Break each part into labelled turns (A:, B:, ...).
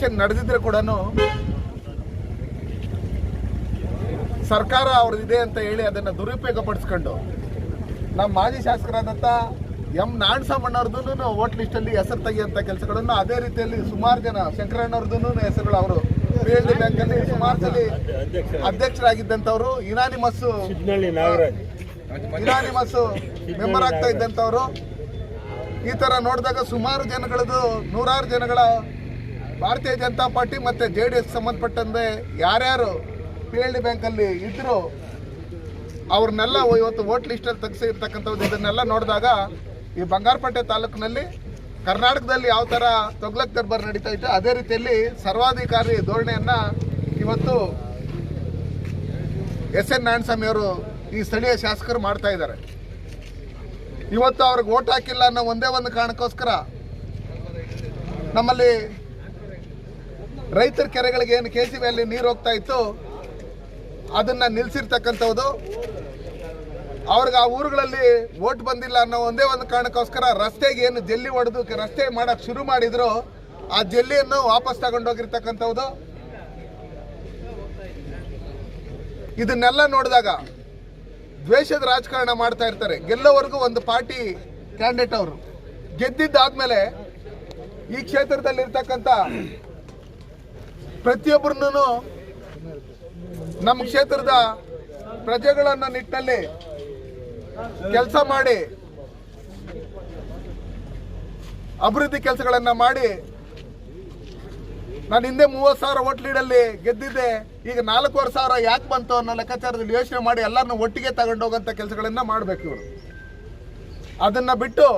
A: Election ನಡೆದಿದ್ರೆ ಕೂಡ ಸರ್ಕಾರ ಅವ್ರದ್ದಿದೆ ಅಂತ ಹೇಳಿ ಅದನ್ನು ದುರುಪಯೋಗ ಪಡಿಸ್ಕೊಂಡು ನಮ್ಮ ಮಾಜಿ ಶಾಸಕರಾದಂಥ ಎಂ ನಾಣಸಮ್ಮಣ್ಣವ್ರದ್ದು ವೋಟ್ ಲಿಸ್ಟಲ್ಲಿ ಹೆಸರು ತೆಗೆಯುವಂಥ ಕೆಲಸಗಳನ್ನು ಅದೇ ರೀತಿಯಲ್ಲಿ ಸುಮಾರು ಜನ ಶಂಕರಣ್ಣವ್ರದ್ದು ಹೆಸರುಗಳು ಅವರು ಪಿ ಎಲ್ ಡಿ ಬ್ಯಾಂಕಲ್ಲಿ ಸುಮಾರು ಸಲ ಅಧ್ಯಕ್ಷರಾಗಿದ್ದಂಥವ್ರು
B: ಇನಾನಿಮಸ್
A: ಇನಾನಿಮಸ್ ಮೆಂಬರ್ ಆಗ್ತಾ ಇದ್ದಂಥವ್ರು. ಈ ತರ ನೋಡಿದಾಗ ಸುಮಾರು ಜನಗಳದ್ದು ನೂರಾರು ಜನಗಳ ಭಾರತೀಯ ಜನತಾ ಪಾರ್ಟಿ ಮತ್ತೆ ಜೆ ಡಿ ಎಸ್ ಸಂಬಂಧಪಟ್ಟಂತೆ ಯಾರ್ಯಾರು ಪಿ ಎಲ್ ಡಿ ಬ್ಯಾಂಕಲ್ಲಿ ಇದ್ದರು ಅವ್ರನ್ನೆಲ್ಲ ಇವತ್ತು ವೋಟ್ ಲಿಸ್ಟಲ್ಲಿ ತೆಗೆಸಿರ್ತಕ್ಕಂಥದ್ದು ಇದನ್ನೆಲ್ಲ ನೋಡಿದಾಗ ಈ ಬಂಗಾರಪೇಟೆ ತಾಲೂಕಿನಲ್ಲಿ ಕರ್ನಾಟಕದಲ್ಲಿ ಯಾವ ಥರ ತೊಗ್ಲಕ್ ದರ್ಬಾರ್ ನಡೀತಾ ಇತ್ತು, ಅದೇ ರೀತಿಯಲ್ಲಿ ಸರ್ವಾಧಿಕಾರಿ ಧೋರಣೆಯನ್ನು ಇವತ್ತು ಎಸ್ ಎನ್ ನಾರಾಯಣಸ್ವಾಮಿ ಅವರು ಈ ಸ್ಥಳೀಯ ಶಾಸಕರು ಮಾಡ್ತಾ ಇದ್ದಾರೆ. ಇವತ್ತು ಅವ್ರಿಗೆ ಓಟ್ ಹಾಕಿಲ್ಲ ಅನ್ನೋ ಒಂದೇ ಒಂದು ಕಾರಣಕ್ಕೋಸ್ಕರ ನಮ್ಮಲ್ಲಿ ರೈತರ ಕೆರೆಗಳಿಗೆ ಏನು ಕೆ ಸಿ ಅಲ್ಲಿ ನೀರು ಹೋಗ್ತಾ ಇತ್ತು, ಅದನ್ನ ನಿಲ್ಸಿರ್ತಕ್ಕಂಥದ್ದು ಅವ್ರಿಗೆ ಆ ಊರುಗಳಲ್ಲಿ ಓಟ್ ಬಂದಿಲ್ಲ ಅನ್ನೋ ಒಂದೇ ಒಂದು ಕಾರಣಕ್ಕೋಸ್ಕರ ರಸ್ತೆಗೆ ಏನು ಜಲ್ಲಿ ಹೊಡೆದು ರಸ್ತೆ ಮಾಡಕ್ ಶುರು ಮಾಡಿದ್ರು, ಆ ಜಲ್ಲಿಯನ್ನು ವಾಪಸ್ ತಗೊಂಡೋಗಿರ್ತಕ್ಕಂಥದ್ದು ಇದನ್ನೆಲ್ಲ ನೋಡಿದಾಗ ದ್ವೇಷದ ರಾಜಕಾರಣ ಮಾಡ್ತಾ ಇರ್ತಾರೆ. ಗೆಲ್ಲೋವರೆಗೂ ಒಂದು ಪಾರ್ಟಿ ಕ್ಯಾಂಡಿಡೇಟ್ ಅವರು. ಗೆದ್ದಿದ್ದಾದ್ಮೇಲೆ ಈ ಕ್ಷೇತ್ರದಲ್ಲಿ ಇರ್ತಕ್ಕಂಥ ಪ್ರತಿಯೊಬ್ಬರನ್ನು ನಮ್ಮ ಕ್ಷೇತ್ರದ ಪ್ರಜೆಗಳನ್ನ ನಿಟ್ಟಲ್ಲಿ ಕೆಲಸ ಮಾಡಿ, ಅಭಿವೃದ್ಧಿ ಕೆಲಸಗಳನ್ನ ಮಾಡಿ, ನಾನು ಹಿಂದೆ ಮೂವತ್ತು ಸಾವಿರ ಓಟ್ಲೀಡಲ್ಲಿ ಗೆದ್ದಿದ್ದೆ. ಈಗ ನಾಲ್ಕೂವರೆ ಸಾವಿರ ಯಾಕೆ ಬಂತು ಅನ್ನೋ ಲೆಕ್ಕಾಚಾರದಲ್ಲಿ ಯೋಚನೆ ಮಾಡಿ ಎಲ್ಲರನ್ನ ಒಟ್ಟಿಗೆ ತಗೊಂಡೋಗಂಥ ಕೆಲಸಗಳನ್ನ ಮಾಡಬೇಕು ಇವರು. ಅದನ್ನ ಬಿಟ್ಟು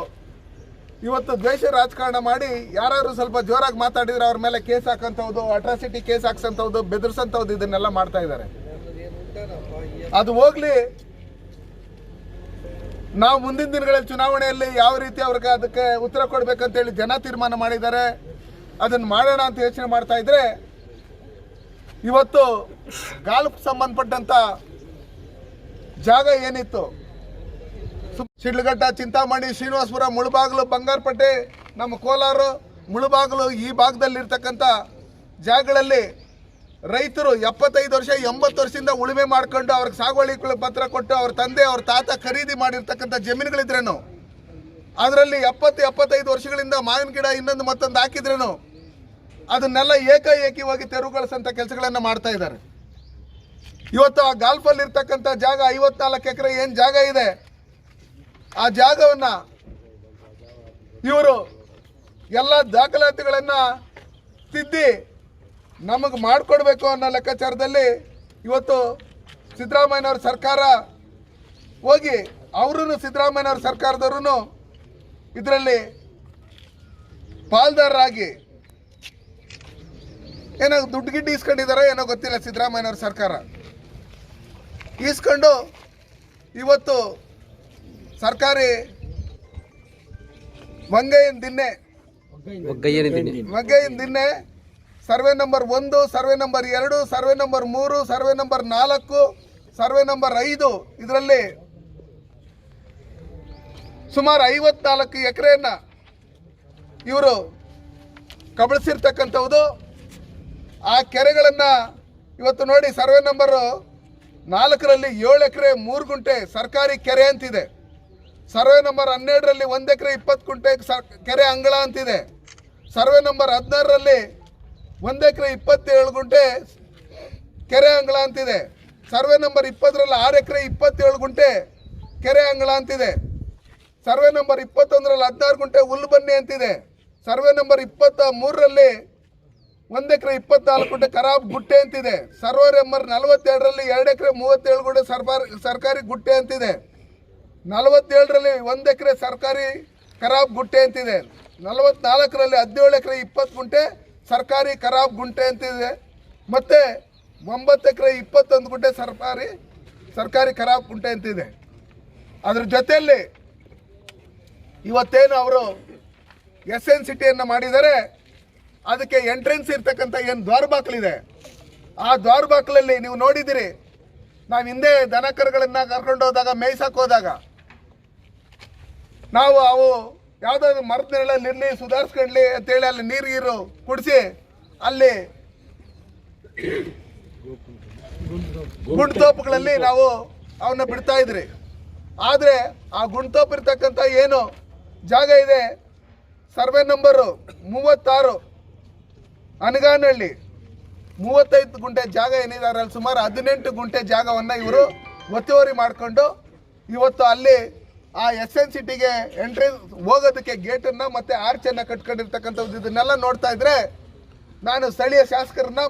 A: ಇವತ್ತು ದ್ವೇಷ ರಾಜಕಾರಣ ಮಾಡಿ ಯಾರು ಸ್ವಲ್ಪ ಜೋರಾಗಿ ಮಾತಾಡಿದ್ರೆ ಅವ್ರ ಮೇಲೆ ಕೇಸ್ ಹಾಕಂಥವ್ದು ಅಟ್ರಾಸಿಟಿ ಕೇಸ್ ಹಾಕ್ಸಂಥವ್ದು ಬೆದರ್ಸಂಥವ್ದು ಇದನ್ನೆಲ್ಲ ಮಾಡ್ತಾ ಇದ್ದಾರೆ. ಅದು ಹೋಗ್ಲಿ. ನಾವು ಮುಂದಿನ ದಿನಗಳಲ್ಲಿ ಚುನಾವಣೆಯಲ್ಲಿ ಯಾವ ರೀತಿ ಅವ್ರಿಗೆ ಅದಕ್ಕೆ ಉತ್ತರ ಕೊಡ್ಬೇಕಂತೇಳಿ ಜನ ತೀರ್ಮಾನ ಮಾಡಿದ್ದಾರೆ, ಅದನ್ನು ಮಾಡೋಣ ಅಂತ ಯೋಚನೆ ಮಾಡ್ತಾ ಇದ್ರೆ, ಇವತ್ತು ಗಾಲ್ಫ್ ಸಂಬಂಧಪಟ್ಟಂತ ಜಾಗ ಏನಿತ್ತು? ಶಿಡ್ಲಘಟ್ಟ, ಚಿಂತಾಮಣಿ, ಶ್ರೀನಿವಾಸಪುರ, ಮುಳುಬಾಗಿಲು ಬಂಗಾರಪಟ್ಟೆ ನಮ್ಮ ಕೋಲಾರ, ಮುಳುಬಾಗಿಲು ಈ ಭಾಗದಲ್ಲಿರ್ತಕ್ಕಂಥ ಜಾಗಗಳಲ್ಲಿ ರೈತರು ಎಪ್ಪತ್ತೈದು ವರ್ಷ, ಎಂಬತ್ತು ವರ್ಷದಿಂದ ಉಳುಮೆ ಮಾಡ್ಕೊಂಡು ಅವ್ರಿಗೆ ಸಾಗುವಳಿ ಪತ್ರ ಕೊಟ್ಟು ಅವ್ರ ತಂದೆ, ಅವ್ರ ತಾತ ಖರೀದಿ ಮಾಡಿರ್ತಕ್ಕಂಥ ಜಮೀನುಗಳಿದ್ರೇನು? ಅದರಲ್ಲಿ ಎಪ್ಪತ್ತು, ಎಪ್ಪತ್ತೈದು ವರ್ಷಗಳಿಂದ ಮಾವಿನ ಗಿಡ ಇನ್ನೊಂದು ಮತ್ತೊಂದು ಹಾಕಿದ್ರೇನು? ಅದನ್ನೆಲ್ಲ ಏಕಾಏಕಿವಾಗಿ ತೆರವುಗೊಳಿಸಂತ ಕೆಲಸಗಳನ್ನ ಮಾಡ್ತಾ ಇದ್ದಾರೆ. ಇವತ್ತು ಆ ಗಾಲ್ಫಲ್ಲಿ ಇರ್ತಕ್ಕಂಥ ಜಾಗ ಐವತ್ನಾಲ್ಕು ಎಕರೆ ಏನು ಜಾಗ ಇದೆ? ಆ ಜಾಗವನ್ನ ಇವರು ಎಲ್ಲ ದಾಖಲಾತಿಗಳನ್ನ ತಿದ್ದಿ ನಮಗೆ ಮಾಡಿಕೊಡ್ಬೇಕು ಅನ್ನೋ ಲೆಕ್ಕಾಚಾರದಲ್ಲಿ ಇವತ್ತು ಸಿದ್ದರಾಮಯ್ಯನವ್ರ ಸರ್ಕಾರ ಹೋಗಿ ಅವರು ಸಿದ್ದರಾಮಯ್ಯನವ್ರ ಸರ್ಕಾರದವರು ಇದರಲ್ಲಿ ಪಾಲ್ದಾರರಾಗಿ ಏನೋ ದುಡ್ಡು ಗಿಡ್ಡು ಇಸ್ಕೊಂಡಿದಾರೋ ಏನೋ ಗೊತ್ತಿಲ್ಲ ಸಿದ್ದರಾಮಯ್ಯನವ್ರ ಸರ್ಕಾರ. ಈಸ್ಕೊಂಡು ಇವತ್ತು ಸರ್ಕಾರಿ ಮಂಗಯ್ಯನ ದಿನ್ನೆ. ಮಂಗಯ್ಯನ ದಿನ್ನೆ. ಸರ್ವೆ ನಂಬರ್ ಒಂದು ಸರ್ವೆ ನಂಬರ್ ಎರಡು ಸರ್ವೆ ನಂಬರ್ ಮೂರು ಸರ್ವೆ ನಂಬರ್ ನಾಲ್ಕು ಸರ್ವೆ ನಂಬರ್ ಐದು ಇದರಲ್ಲಿ ಸುಮಾರು ಐವತ್ನಾಲ್ಕು ಎಕರೆಯನ್ನ ಇವರು ಕಬಳಿಸಿರ್ತಕ್ಕಂಥದ್ದು ಆ ಕೆರೆಗಳನ್ನು ಇವತ್ತು ನೋಡಿ ಸರ್ವೆ ನಂಬರು ನಾಲ್ಕರಲ್ಲಿ ಏಳು ಎಕರೆ ಮೂರು ಗುಂಟೆ ಸರ್ಕಾರಿ ಕೆರೆ ಅಂತಿದೆ. ಸರ್ವೆ ನಂಬರ್ ಹನ್ನೆರಡರಲ್ಲಿ ಒಂದು ಎಕರೆ ಇಪ್ಪತ್ತು ಕುಂಟೆ ಕೆರೆ ಅಂಗಳ ಅಂತಿದೆ. ಸರ್ವೆ ನಂಬರ್ ಹದಿನಾರರಲ್ಲಿ ಒಂದು ಎಕರೆ ಇಪ್ಪತ್ತೇಳು ಗುಂಟೆ ಕೆರೆ ಅಂಗಳ ಅಂತಿದೆ. ಸರ್ವೆ ನಂಬರ್ ಇಪ್ಪತ್ತರಲ್ಲಿ ಆರು ಎಕರೆ ಇಪ್ಪತ್ತೇಳು ಗುಂಟೆ ಕೆರೆ ಅಂಗಳ ಅಂತಿದೆ. ಸರ್ವೆ ನಂಬರ್ ಇಪ್ಪತ್ತೊಂದರಲ್ಲಿ ಹದಿನಾರು ಗುಂಟೆ ಹುಲ್ಲು ಬನ್ನಿ ಅಂತಿದೆ. ಸರ್ವೆ ನಂಬರ್ ಇಪ್ಪತ್ತ ಮೂರರಲ್ಲಿ ಒಂದು ಎಕರೆ ಇಪ್ಪತ್ನಾಲ್ಕು ಗುಂಟೆ ಖರಾಬ್ ಗುಟ್ಟೆ ಅಂತಿದೆ. ಸರ್ವೆ ನಂಬರ್ ನಲವತ್ತೆರಡರಲ್ಲಿ ಎರಡು ಎಕರೆ ಮೂವತ್ತೇಳು ಗುಂಟೆ ಸರ್ಕಾರಿ ಸರ್ಕಾರಿ ಗುಟ್ಟೆ ಅಂತಿದೆ. ನಲವತ್ತೇಳರಲ್ಲಿ ಒಂದು ಎಕರೆ ಸರ್ಕಾರಿ ಖರಾಬ್ ಗುಂಟೆ ಅಂತಿದೆ. ನಲವತ್ನಾಲ್ಕರಲ್ಲಿ ಹದಿನೇಳು ಎಕರೆ ಇಪ್ಪತ್ತು ಗುಂಟೆ ಸರ್ಕಾರಿ ಖರಾಬ್ ಗುಂಟೆ ಅಂತಿದೆ. ಮತ್ತು ಒಂಬತ್ತು ಎಕರೆ ಇಪ್ಪತ್ತೊಂದು ಗುಂಟೆ ಸರ್ಕಾರಿ ಸರ್ಕಾರಿ ಖರಾಬ್ ಗುಂಟೆ ಅಂತಿದೆ. ಅದ್ರ ಜೊತೆಯಲ್ಲಿ ಇವತ್ತೇನು ಅವರು ಎಸ್ ಎನ್ ಸಿಟಿಯನ್ನು ಮಾಡಿದರೆ ಅದಕ್ಕೆ ಎಂಟ್ರೆನ್ಸ್ ಇರ್ತಕ್ಕಂಥ ಏನು ದ್ವಾರಬಾಕ್ಲಿದೆ ಆ ದ್ವಾರಬಾಕ್ಲಲ್ಲಿ ನೀವು ನೋಡಿದಿರಿ, ನಾವು ಹಿಂದೆ ದನ ಕರುಗಳನ್ನು ಕರ್ಕೊಂಡು ಹೋದಾಗ ಮೇಯ್ಸಕ್ಕೆ ಹೋದಾಗ ನಾವು ಅವು ಯಾವುದಾದ್ರು ಮರದ ನೆರಳಲ್ಲಿ ಇರಲಿ ಸುಧಾರಿಸ್ಕೊಳ್ಳಿ ಅಂತೇಳಿ ಅಲ್ಲಿ ನೀರು ಗೀರು ಕುಡಿಸಿ ಅಲ್ಲಿ ಗುಂಡ್ತೋಪುಗಳಲ್ಲಿ ನಾವು ಅವನ್ನ ಬಿಡ್ತಾ ಇದ್ರಿ. ಆದರೆ ಆ ಗುಂಡ್ತೋಪ್ ಇರ್ತಕ್ಕಂಥ ಏನು ಜಾಗ ಇದೆ? ಸರ್ವೆ ನಂಬರು ಮೂವತ್ತಾರು ಅನಗಾನಹಳ್ಳಿ ಮೂವತ್ತೈದು ಗುಂಟೆ ಜಾಗ ಏನಿದೆ ಅದರಲ್ಲಿ ಸುಮಾರು ಹದಿನೆಂಟು ಗುಂಟೆ ಜಾಗವನ್ನು ಇವರು ಒತ್ತುವರಿ ಮಾಡಿಕೊಂಡು ಇವತ್ತು ಅಲ್ಲಿ ಆ ಎಸ್ ಎನ್ ಸಿಟಿಗೆ ಎಂಟ್ರಿ ಹೋಗೋದಕ್ಕೆ ಗೇಟನ್ನು ಮತ್ತು ಆರ್ಚನ್ನು ಕಟ್ಕೊಂಡಿರ್ತಕ್ಕಂಥದ್ದು ಇದನ್ನೆಲ್ಲ ನೋಡ್ತಾ ಇದ್ರೆ ನಾನು ಸ್ಥಳೀಯ ಶಾಸಕರನ್ನ